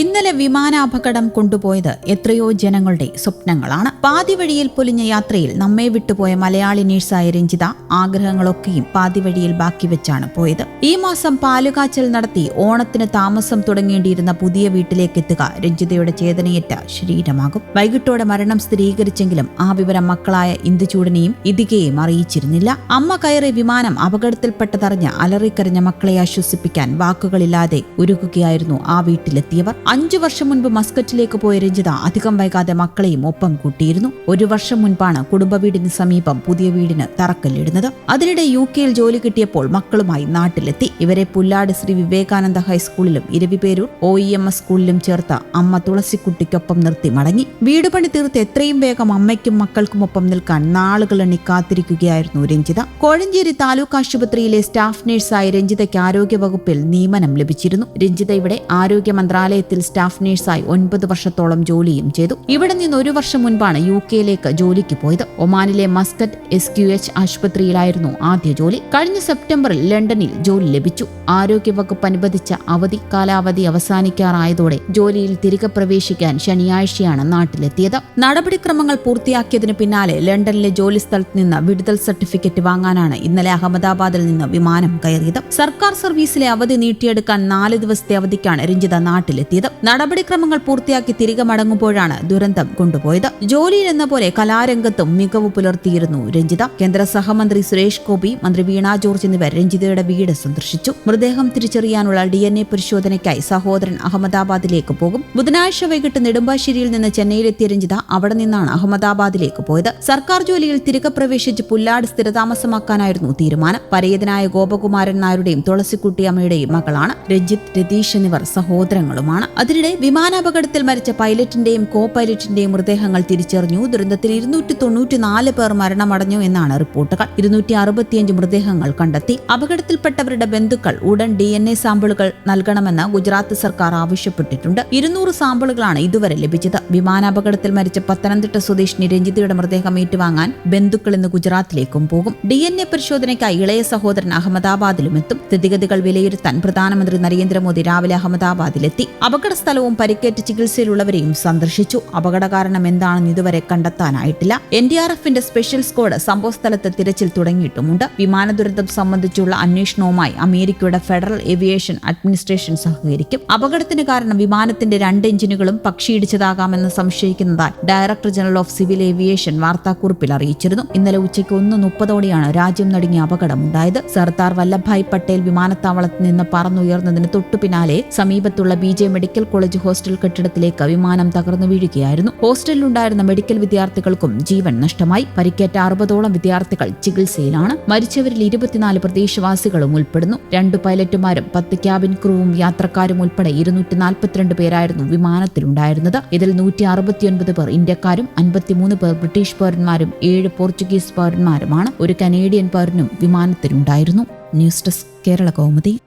ഇന്നലെ വിമാനാപകടം കൊണ്ടുപോയത് എത്രയോ ജനങ്ങളുടെ സ്വപ്നങ്ങളാണ്. പാതിവഴിയിൽ പൊലിഞ്ഞ യാത്രയിൽ നമ്മെ വിട്ടുപോയ മലയാളി നേഴ്സായ രഞ്ജിത ആഗ്രഹങ്ങളൊക്കെയും പാതിവഴിയിൽ ബാക്കി വെച്ചാണ് പോയത്. ഈ മാസം പാലുകാച്ചൽ നടത്തി ഓണത്തിന് താമസം തുടങ്ങേണ്ടിയിരുന്ന പുതിയ വീട്ടിലേക്ക് എത്തുക രഞ്ജിതയുടെ ചേതനയേറ്റ ശരീരമാകും. വൈകിട്ടോടെ മരണം സ്ഥിരീകരിച്ചെങ്കിലും ആ വിവരം മക്കളായ ഇന്ദുചൂടനെയും ഇതികയെയും അറിയിച്ചിരുന്നില്ല. അമ്മ കയറി വിമാനം അപകടത്തിൽപ്പെട്ടതറിഞ്ഞ് അലറിക്കരഞ്ഞ മക്കളെ ആശ്വസിപ്പിക്കാൻ വാക്കുകളില്ലാതെ ഒരുക്കുകയായിരുന്നു ആ വീട്ടിലെത്തിയവർ. അഞ്ചു വർഷം മുൻപ് മസ്കറ്റിലേക്ക് പോയ രഞ്ജിത അധികം വൈകാതെ മക്കളെയും ഒപ്പം കൂട്ടിയിരുന്നു. ഒരു വർഷം മുൻപാണ് കുടുംബ വീടിന് സമീപം പുതിയ വീടിന് തറക്കല്ലിടുന്നത്. അതിനിടെ യു കെയിൽ ജോലി കിട്ടിയപ്പോൾ മക്കളുമായി നാട്ടിലെത്തി. ഇവരെ Pullad Shri Vivekananda ഹൈസ്കൂളിലും Eraviperoor O E M S school ചേർത്ത അമ്മ തുളസിക്കുട്ടിക്കൊപ്പം നിർത്തി മടങ്ങി. വീട് പണി തീർത്ത് എത്രയും വേഗം അമ്മയ്ക്കും മക്കൾക്കുമൊപ്പം നിൽക്കാൻ നാളുകളെണ്ണി കാത്തിരിക്കുകയായിരുന്നു രഞ്ജിത. കോഴഞ്ചേരി താലൂക്ക് ആശുപത്രിയിലെ സ്റ്റാഫ് നഴ്സായി രഞ്ജിതയ്ക്ക് ആരോഗ്യവകുപ്പിൽ നിയമനം ലഭിച്ചിരുന്നു. രഞ്ജിത ഇവിടെ ആരോഗ്യ മന്ത്രാലയത്തിൽ സ്റ്റാഫ് നഴ്സായി ഒൻപത് വർഷത്തോളം ജോലിയും ചെയ്തു. ഇവിടെ നിന്ന് ഒരു വർഷം മുൻപാണ് യു കെയിലേക്ക് ജോലിക്ക് പോയത്. ഒമാനിലെ മസ്കറ്റ് എസ് ക്യു എച്ച് ആശുപത്രിയിലായിരുന്നു ആദ്യ ജോലി. കഴിഞ്ഞ സെപ്റ്റംബറിൽ ലണ്ടനിൽ ജോലി ലഭിച്ചു. ആരോഗ്യവകുപ്പ് അനുവദിച്ച അവധി കാലാവധി അവസാനിക്കാറായതോടെ ജോലിയിൽ തിരികെ പ്രവേശിക്കാൻ ശനിയാഴ്ചയാണ് നാട്ടിലെത്തിയത്. നടപടിക്രമങ്ങൾ പൂർത്തിയാക്കിയതിനു പിന്നാലെ ലണ്ടനിലെ ജോലി സ്ഥലത്ത് നിന്ന് വിടുതൽ സർട്ടിഫിക്കറ്റ് വാങ്ങാനാണ് ഇന്നലെ അഹമ്മദാബാദിൽ നിന്ന് വിമാനം കയറിയത്. സർക്കാർ സർവീസിലെ അവധി നീട്ടിയെടുക്കാൻ നാല് ദിവസത്തെ അവധിക്കാണ് രഞ്ജിത നാട്ടിലെത്തിയത്. നടപടിക്രമങ്ങൾ പൂർത്തിയാക്കി തിരികെ മടങ്ങുമ്പോഴാണ് ദുരന്തം കൊണ്ടുപോയത്. ജോലിയിൽ എന്ന പോലെ കലാരംഗത്തും മികവ് പുലർത്തിയിരുന്നു രഞ്ജിത. കേന്ദ്ര സഹമന്ത്രി സുരേഷ് ഗോപി മന്ത്രി വീണ ജോർജ് എന്നിവർ രഞ്ജിതയുടെ വീട് സന്ദർശിച്ചു. മൃതദേഹം തിരിച്ചറിയാനുള്ള ഡി എൻ എ പരിശോധനയ്ക്കായി സഹോദരൻ അഹമ്മദാബാദിലേക്ക് പോകും. ബുധനാഴ്ച വൈകിട്ട് നെടുമ്പാശ്ശേരിയിൽ നിന്ന് ചെന്നൈയിലെത്തിയ രഞ്ജിത അവിടെ നിന്നാണ് അഹമ്മദാബാദിലേക്ക് പോയത്. സർക്കാർ ജോലിയിൽ തിരികെ പ്രവേശിച്ച് പുല്ലാട് സ്ഥിരതാമസമാക്കാനായിരുന്നു തീരുമാനം. പരേതനായ ഗോപകുമാരൻ നായരുടെയും തുളസിക്കുട്ടിയമ്മയുടെയും മകളാണ് രഞ്ജിത് രതീഷ് എന്നിവർ സഹോദരങ്ങളുമാണ്. അതിനിടെ വിമാനാപകടത്തിൽ മരിച്ച പൈലറ്റിന്റെയും കോ പൈലറ്റിന്റെയും മൃതദേഹങ്ങൾ തിരിച്ചറിഞ്ഞു. ദുരന്തത്തിൽ ഇരുന്നൂറ്റി തൊണ്ണൂറ്റിനാല് പേർ മരണമടഞ്ഞു എന്നാണ് റിപ്പോർട്ടുകൾ. ഇരുന്നൂറ്റി അറുപത്തിയഞ്ച് മൃതദേഹങ്ങൾ കണ്ടെത്തി. അപകടത്തിൽപ്പെട്ടവരുടെ ബന്ധുക്കൾ ഉടൻ ഡി എൻ എ സാമ്പിളുകൾ നൽകണമെന്ന് ഗുജറാത്ത് സർക്കാർ ആവശ്യപ്പെട്ടിട്ടുണ്ട്. ഇരുന്നൂറ് സാമ്പിളുകളാണ് ഇതുവരെ ലഭിച്ചത്. വിമാനാപകടത്തിൽ മരിച്ച പത്തനംതിട്ട സ്വദേശിനി രഞ്ജിതയുടെ മൃതദേഹം ഏറ്റുവാങ്ങാൻ ബന്ധുക്കൾ ഇന്ന് ഗുജറാത്തിലേക്കും പോകും. ഡി എൻ എ പരിശോധനയ്ക്കായി ഇളയ സഹോദരൻ അഹമ്മദാബാദിലും എത്തും. സ്ഥിതിഗതികൾ വിലയിരുത്താൻ പ്രധാനമന്ത്രി നരേന്ദ്രമോദി രാവിലെ അഹമ്മദാബാദിലെത്തി. അപകട സ്ഥലവും പരിക്കേറ്റ് ചികിത്സയിലുള്ളവരെയും സന്ദർശിച്ചു. അപകട കാരണം എന്താണെന്ന് ഇതുവരെ കണ്ടെത്താനായിട്ടില്ല. എൻ ഡി ആർ എഫിന്റെ സ്പെഷ്യൽ സ്ക്വാഡ് സംഭവസ്ഥലത്ത് തിരച്ചിൽ തുടങ്ങിയിട്ടുമുണ്ട്. വിമാന ദുരന്തം സംബന്ധിച്ചുള്ള അന്വേഷണവുമായി അമേരിക്കയുടെ ഫെഡറൽ ഏവിയേഷൻ അഡ്മിനിസ്ട്രേഷൻ സഹകരിക്കും. അപകടത്തിന് കാരണം വിമാനത്തിന്റെ രണ്ട് എഞ്ചിനുകളും പക്ഷിയിടിച്ചതാകാമെന്ന് സംശയിക്കുന്നതായി director general of civil aviation വാർത്താക്കുറിപ്പിൽ അറിയിച്ചിരുന്നു. ഇന്നലെ ഉച്ചയ്ക്ക് ഒന്ന് മുപ്പതോടെയാണ് രാജ്യം നടുങ്ങിയ അപകടമുണ്ടായത്. സർദാർ വല്ലഭായ് പട്ടേൽ വിമാനത്താവളത്തിൽ നിന്ന് പറന്നുയർന്നതിന് തൊട്ടു പിന്നാലെ സമീപത്തുള്ള B J medical college hostel കെട്ടിടത്തിലേക്ക് വിമാനം തകർന്നു വീഴുകയായിരുന്നു. ഹോസ്റ്റലിലുണ്ടായിരുന്ന മെഡിക്കൽ വിദ്യാർത്ഥികൾക്കും ജീവൻ നഷ്ടമായി. പരിക്കേറ്റ അറുപതോളം വിദ്യാർത്ഥികൾ ചികിത്സയിലാണ്. മരിച്ചവരിൽ ഇരുപത്തിനാല് പ്രദേശവാസികളും ഉൾപ്പെടുന്നു. രണ്ട് പൈലറ്റുമാരും പത്ത് ക്യാബിൻ ക്രൂവും യാത്രക്കാരും ഉൾപ്പെടെ ഇരുന്നൂറ്റി നാൽപ്പത്തിരണ്ട് പേരായിരുന്നു വിമാനത്തിലുണ്ടായിരുന്നത്. ഇതിൽ നൂറ്റി അറുപത്തിയൊൻപത് പേർ ഇന്ത്യക്കാരും അൻപത്തിമൂന്ന് പേർ ബ്രിട്ടീഷ് പൗരന്മാരും ഏഴ് പോർച്ചുഗീസ് പൗരന്മാരുമാണ്. ഒരു കനേഡിയൻ പൗരനും വിമാനത്തിലുണ്ടായിരുന്നു. News desk Kerala Kaumudi.